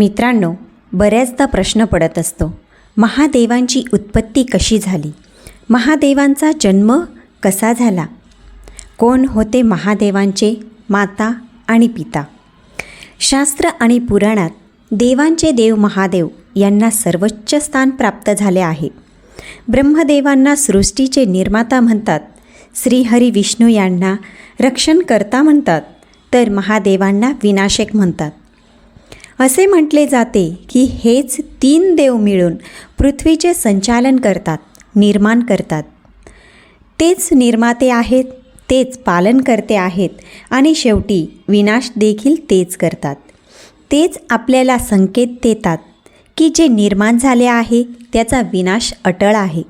मित्रांनो बऱ्याचदा प्रश्न पडत असतो महादेवांची उत्पत्ती कशी झाली? महादेवांचा जन्म कसा झाला? कोण होते महादेवांचे माता आणि पिता? शास्त्र आणि पुराणात देवांचे देव महादेव यांना सर्वोच्च स्थान प्राप्त झाले आहे. ब्रह्मदेवांना सृष्टीचे निर्माता म्हणतात श्रीहरी विष्णू यांना रक्षणकर्ता म्हणतात तर महादेवांना विनाशक म्हणतात. असे म्हटले जाते की हेच तीन देव मिळून पृथ्वीचे संचालन करतात निर्माण करतात. तेच निर्माते आहेत तेच पालनकर्ते आहेत आणि शेवटी विनाश देखील तेच करतात. तेच आपल्याला संकेत देतात की जे निर्माण झाले आहे त्याचा विनाश अटळ आहे.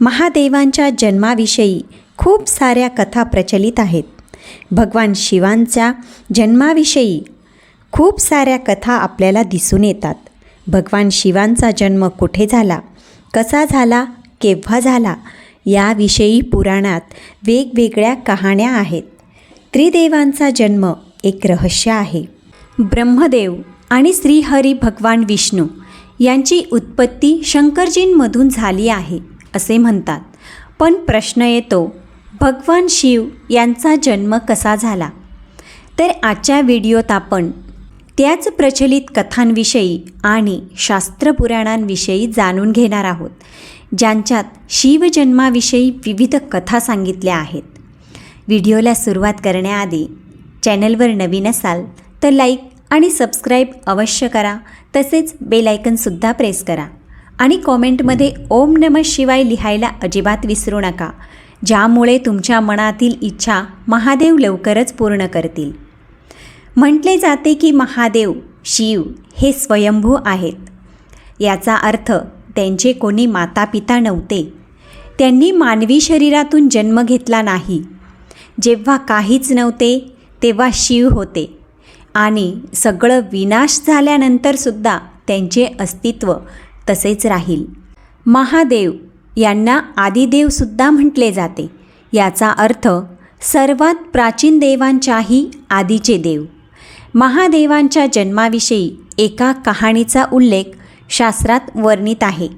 महादेवांच्या जन्माविषयी खूप साऱ्या कथा प्रचलित आहेत. भगवान शिवांच्या जन्माविषयी खूप साऱ्या कथा आपल्याला दिसून येतात. भगवान शिवांचा जन्म कुठे झाला? कसा झाला? केव्हा झाला? याविषयी पुराणात वेगवेगळ्या कहाण्या आहेत. त्रिदेवांचा जन्म एक रहस्य आहे. ब्रह्मदेव आणि श्रीहरी भगवान विष्णू यांची उत्पत्ती शंकरजींमधून झाली आहे असे म्हणतात. पण प्रश्न येतो भगवान शिव यांचा जन्म कसा झाला? तर आजच्या व्हिडिओत आपण त्याच प्रचलित कथांविषयी आणि शास्त्रपुराणांविषयी जाणून घेणार आहोत ज्यांच्यात शिवजन्माविषयी विविध कथा सांगितल्या आहेत. व्हिडिओला सुरुवात करण्याआधी चॅनलवर नवीन असाल तर लाईक आणि सबस्क्राईब अवश्य करा तसेच बेलायकनसुद्धा प्रेस करा आणि कॉमेंटमध्ये ओम नम शिवाय लिहायला अजिबात विसरू नका ज्यामुळे तुमच्या मनातील इच्छा महादेव लवकरच पूर्ण करतील. म्हटले जाते की महादेव शिव हे स्वयंभू आहेत. याचा अर्थ त्यांचे कोणी माता पिता नव्हते. त्यांनी मानवी शरीरातून जन्म घेतला नाही. जेव्हा काहीच नव्हते तेव्हा शिव होते. आणि सगळं विनाश झाल्यानंतरसुद्धा त्यांचे अस्तित्व तसेच राहील. महादेव यांना आदिदेवसुद्धा म्हटले जाते. याचा अर्थ सर्वात प्राचीन देवांच्याही आधीचे देव. महादेवांच्या जन्माविषयी एका कहाणीचा उल्लेख शास्त्रात वर्णित आहे.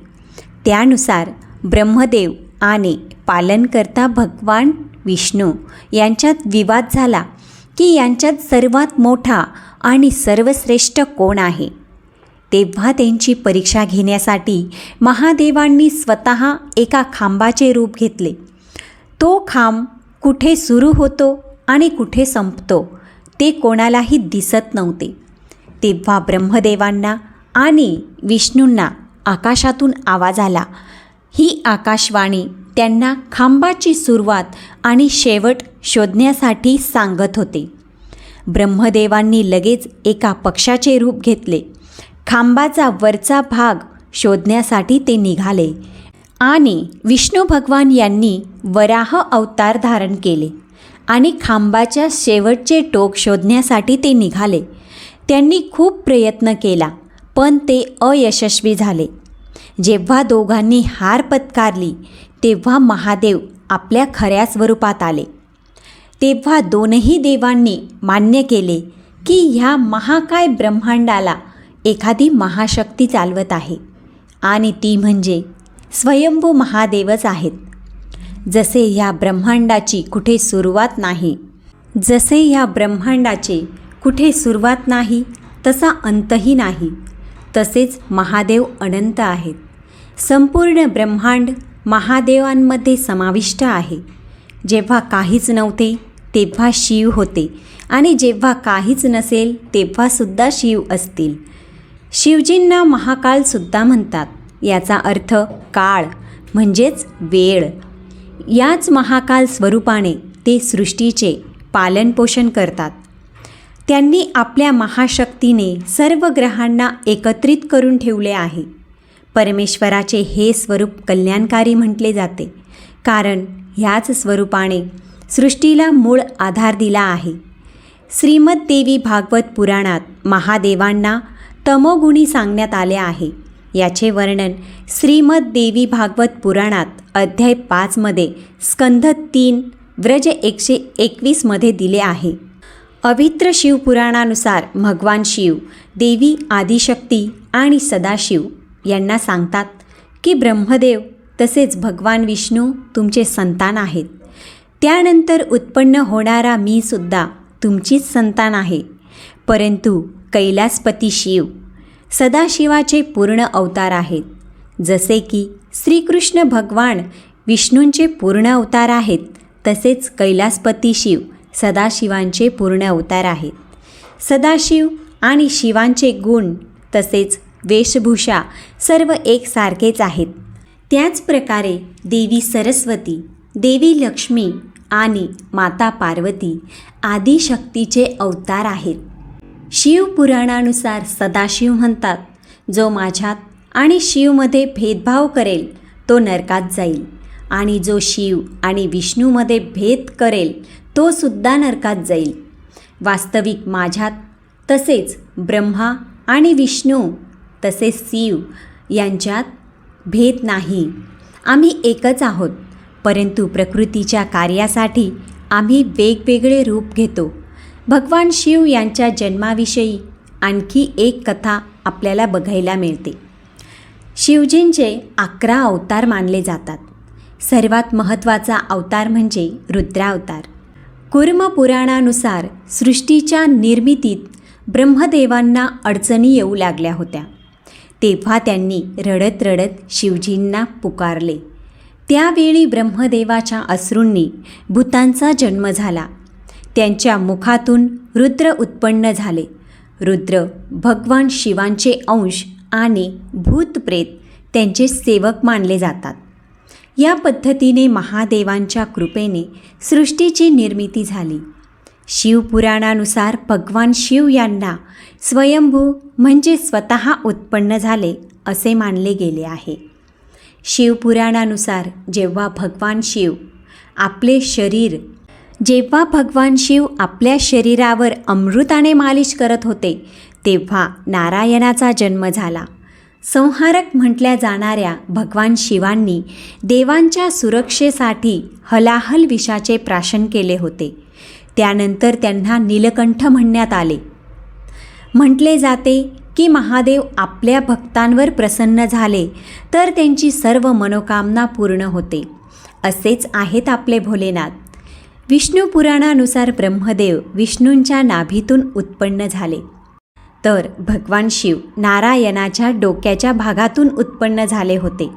त्यानुसार ब्रह्मदेव आणि पालनकर्ता भगवान विष्णू यांच्यात विवाद झाला की यांच्यात सर्वात मोठा आणि सर्वश्रेष्ठ कोण आहे? तेव्हा त्यांची परीक्षा घेण्यासाठी महादेवांनी स्वतः एका खांबाचे रूप घेतले. तो खांब कुठे सुरू होतो आणि कुठे संपतो? ते कोणालाही दिसत नव्हते. तेव्हा ब्रह्मदेवांना आणि विष्णूंना आकाशातून आवाज आला. ही आकाशवाणी त्यांना खांबाची सुरुवात आणि शेवट शोधण्यासाठी सांगत होते. ब्रह्मदेवांनी लगेच एका पक्षाचे रूप घेतले. खांबाचा वरचा भाग शोधण्यासाठी ते निघाले आणि विष्णू भगवान यांनी वराह अवतार धारण केले. आणि खांबाच्या शेवटचे टोक शोधण्यासाठी ते निघाले. त्यांनी खूप प्रयत्न केला पण ते अयशस्वी झाले. जेव्हा दोघांनी हार पत्कारली तेव्हा महादेव आपल्या खऱ्या स्वरूपात आले. तेव्हा दोनही देवांनी मान्य केले की ह्या महाकाय ब्रह्मांडाला एखादी महाशक्ती चालवत आहे. आणि ती म्हणजे स्वयंभू महादेवच आहेत. जसे ह्या ब्रह्मांडाची कुठे सुरुवात नाही जसे ह्या ब्रह्मांडाचे कुठे सुरुवात नाही तसा अंतही नाही. तसेच महादेव अनंत आहेत. संपूर्ण ब्रह्मांड महादेवांमध्ये समाविष्ट आहे. जेव्हा काहीच नव्हते तेव्हा शिव होते आणि जेव्हा काहीच नसेल तेव्हासुद्धा शिव असतील. शिवजींना महाकाळसुद्धा म्हणतात. याचा अर्थ काळ म्हणजेच वेळ. याच महाकाल स्वरूपाने ते सृष्टीचे पालनपोषण करतात. त्यांनी आपल्या महाशक्तीने सर्व ग्रहांना एकत्रित करून ठेवले आहे. परमेश्वराचे हे स्वरूप कल्याणकारी म्हटले जाते. कारण ह्याच स्वरूपाने सृष्टीला मूळ आधार दिला आहे. श्रीमद्देवी भागवत पुराणात महादेवांना तमोगुणी सांगण्यात आले आहे. याचे वर्णन श्रीमद देवी भागवत पुराणात अध्याय पाचमध्ये स्कंध तीन व्रज एकशे एकवीसमध्ये दिले आहे. अवित्र शिवपुराणानुसार भगवान शिव देवी आदिशक्ती आणि सदाशिव यांना सांगतात की ब्रह्मदेव तसेच भगवान विष्णू तुमचे संतान आहेत. त्यानंतर उत्पन्न होणारा मी सुद्धा तुमचीच संतान आहे. परंतु कैलासपती शिव सदाशिवाचे पूर्ण अवतार आहेत. जसे की श्रीकृष्ण भगवान विष्णूंचे पूर्ण अवतार आहेत तसेच कैलासपती शिव सदाशिवांचे पूर्ण अवतार आहेत. सदाशिव आणि शिवांचे गुण तसेच वेशभूषा सर्व एकसारखेच आहेत. त्याचप्रकारे देवी सरस्वती देवी लक्ष्मी आणि माता पार्वती आदी शक्तीचे अवतार आहेत. शिवपुराणानुसार सदाशिव म्हणतात जो माझ्यात आणि शिवमध्ये भेदभाव करेल तो नरकात जाईल. आणि जो शिव आणि विष्णूमध्ये भेद करेल तो सुद्धा नरकात जाईल. वास्तविक माझ्यात तसेच ब्रह्मा आणि विष्णू तसेच शिव यांच्यात भेद नाही. आम्ही एकच आहोत परंतु प्रकृतीच्या कार्यासाठी आम्ही वेगवेगळे रूप घेतो. भगवान शिव यांच्या जन्माविषयी आणखी एक कथा आपल्याला बघायला मिळते. शिवजींचे अकरा अवतार मानले जातात. सर्वात महत्त्वाचा अवतार म्हणजे रुद्रावतार. कुर्म पुराणानुसार सृष्टीच्या निर्मितीत ब्रह्मदेवांना अडचणी येऊ लागल्या होत्या. तेव्हा त्यांनी रडत रडत शिवजींना पुकारले. त्यावेळी ब्रह्मदेवाच्या अश्रूंनी भूतांचा जन्म झाला. त्यांच्या मुखातून रुद्र उत्पन्न झाले. रुद्र भगवान शिवांचे अंश आणि भूतप्रेत त्यांचे सेवक मानले जातात. या पद्धतीने महादेवांच्या कृपेने सृष्टीची निर्मिती झाली. शिवपुराणानुसार भगवान शिव यांना स्वयंभू म्हणजे स्वतः उत्पन्न झाले असे मानले गेले आहे. शिवपुराणानुसार जेव्हा भगवान शिव आपले शरीर जेव्हा भगवान शिव आपल्या शरीरावर अमृताने मालिश करत होते तेव्हा नारायणाचा जन्म झाला. संहारक म्हटल्या जाणाऱ्या भगवान शिवांनी देवांच्या सुरक्षेसाठी हलाहल विषाचे प्राशन केले होते. त्यानंतर त्यांना नीलकंठ म्हणण्यात आले. म्हटले जाते की महादेव आपल्या भक्तांवर प्रसन्न झाले तर त्यांची सर्व मनोकामना पूर्ण होते. असेच आहेत आपले भोलेनाथ. विष्णू पुराणानुसार ब्रह्मदेव विष्णूंच्या नाभीतून उत्पन्न झाले. तर भगवान शिव नारायणाच्या डोक्याच्या भागातून उत्पन्न झाले होते.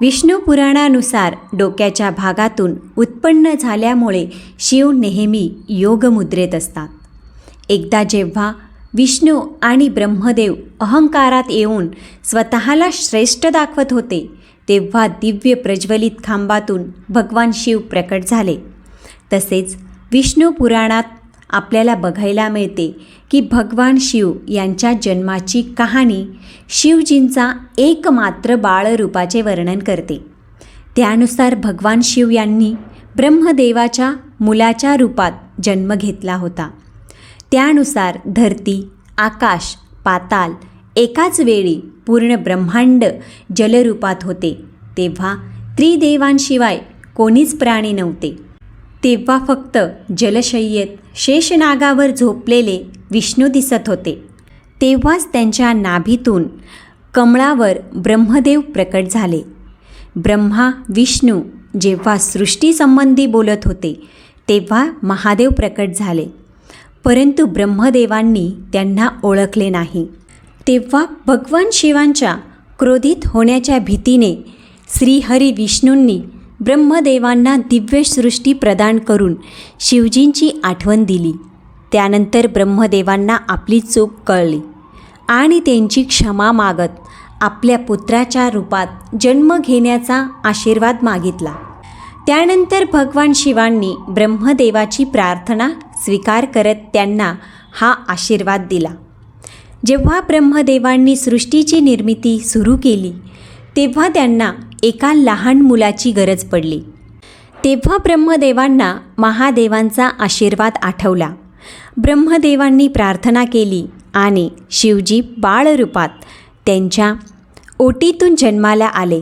विष्णू पुराणानुसार डोक्याच्या भागातून उत्पन्न झाल्यामुळे शिव नेहमी योगमुद्रेत असतात. एकदा जेव्हा विष्णू आणि ब्रह्मदेव अहंकारात येऊन स्वतःला श्रेष्ठ दाखवत होते तेव्हा दिव्य प्रज्वलित खांबातून भगवान शिव प्रकट झाले. तसेच विष्णू पुराणात आपल्याला बघायला मिळते की भगवान शिव यांच्या जन्माची कहाणी शिवजींचा एकमात्र बाळरूपाचे वर्णन करते. त्यानुसार भगवान शिव यांनी ब्रह्मदेवाच्या मुलाच्या रूपात जन्म घेतला होता. त्यानुसार धरती आकाश पाताल एकाच वेळी पूर्ण ब्रह्मांड जलरूपात होते. तेव्हा त्रिदेवांशिवाय कोणीच प्राणी नव्हते. तेव्हा फक्त जलशय्येत शेषनागावर झोपलेले विष्णू दिसत होते. तेव्हाच त्यांच्या नाभीतून कमळावर ब्रह्मदेव प्रकट झाले. ब्रह्मा विष्णू जेव्हा सृष्टीसंबंधी बोलत होते तेव्हा महादेव प्रकट झाले. परंतु ब्रह्मदेवांनी त्यांना ओळखले नाही. तेव्हा भगवान शिवांच्या क्रोधित होण्याच्या भीतीने श्रीहरी विष्णूंनी ब्रह्मदेवांना दिव्यसृष्टी प्रदान करून शिवजींची आठवण दिली. त्यानंतर ब्रह्मदेवांना आपली चूक कळली आणि त्यांची क्षमा मागत आपल्या पुत्राच्या रूपात जन्म घेण्याचा आशीर्वाद मागितला. त्यानंतर भगवान शिवांनी ब्रह्मदेवाची प्रार्थना स्वीकार करत त्यांना हा आशीर्वाद दिला. जेव्हा ब्रह्मदेवांनी सृष्टीची निर्मिती सुरू केली तेव्हा त्यांना एका लहान मुलाची गरज पडली. तेव्हा ब्रह्मदेवांना महादेवांचा आशीर्वाद आठवला. ब्रह्मदेवांनी प्रार्थना केली आणि शिवजी बाळरूपात त्यांच्या ओटीतून जन्माला आले.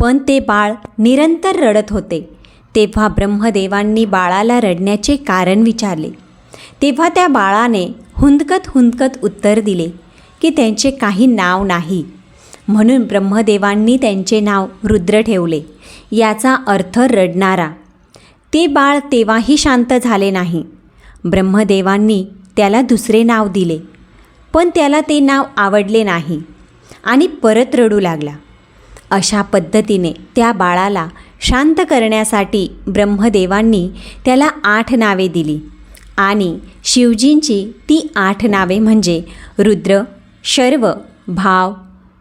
पण ते बाळ निरंतर रडत होते. तेव्हा ब्रह्मदेवांनी बाळाला रडण्याचे कारण विचारले. तेव्हा त्या बाळाने हुंदकत हुंदकत उत्तर दिले की त्यांचे काही नाव नाही. म्हणून ब्रह्मदेवांनी त्यांचे नाव रुद्र ठेवले. याचा अर्थ रडणारा. ते बाळ तेव्हाही शांत झाले नाही. ब्रह्मदेवांनी त्याला दुसरे नाव दिले. पण त्याला ते नाव आवडले नाही आणि परत रडू लागला. अशा पद्धतीने त्या बाळाला शांत करण्यासाठी ब्रह्मदेवांनी त्याला आठ नावे दिली आणि शिवजींची ती आठ नावे म्हणजे रुद्र शर्व भाव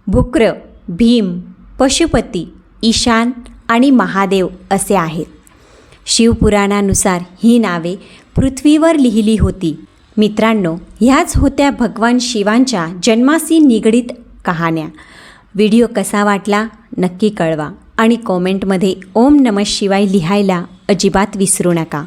भुक्र भीम पशुपती ईशान आणि महादेव असे आहेत. शिवपुराणानुसार ही नावे पृथ्वीवर लिहिली होती. मित्रांनो ह्याच होत्या भगवान शिवांच्या जन्माशी निगडीत कहाण्या. व्हिडिओ कसा वाटला नक्की कळवा आणि कॉमेंटमध्ये ओम नमः शिवाय लिहायला अजिबात विसरू नका.